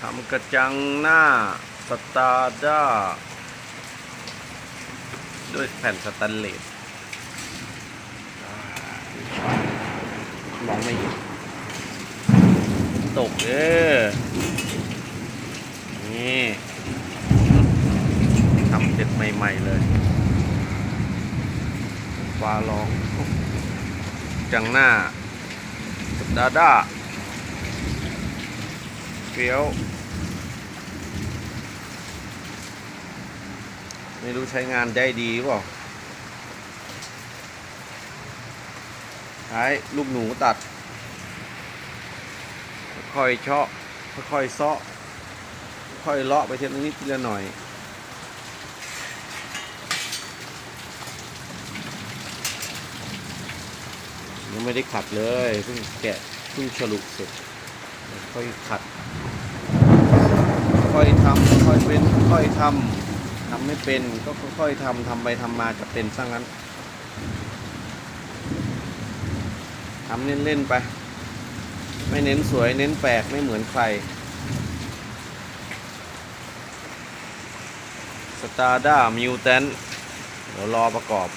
ทำกระจังหน้าสตาร์ด้า ด้วยแผ่นสแตนเลสมองไม่เห็นตกเออนี่ทำเสร็จใหม่ ๆ เลยฟ้าร้อง จังหน้าสตาร์ด้า ฟี้ยว ไม่รู้ใช้งานได้ดีเปล่าใช้ลูกหนูตัด ค่อยเชาะค่อยเซาะค่อยเลาะไปเทีละนิดทีละหน่อยยังไม่ได้ขัดเลยเพิ่งแกะเพิ่งฉลุเสร็จค่อยขัด ค่อยทำค่อยเป็นค่อยทำทำไม่เป็นก็ค่อยๆทำทำไปทำมาจะเป็นซะงั้นทำเล่นๆไป ไม่เน้นสวยเน้นแปลกไม่เหมือนใครสตาร์ด้ามิวแทนเดี๋ยวรอประกอบ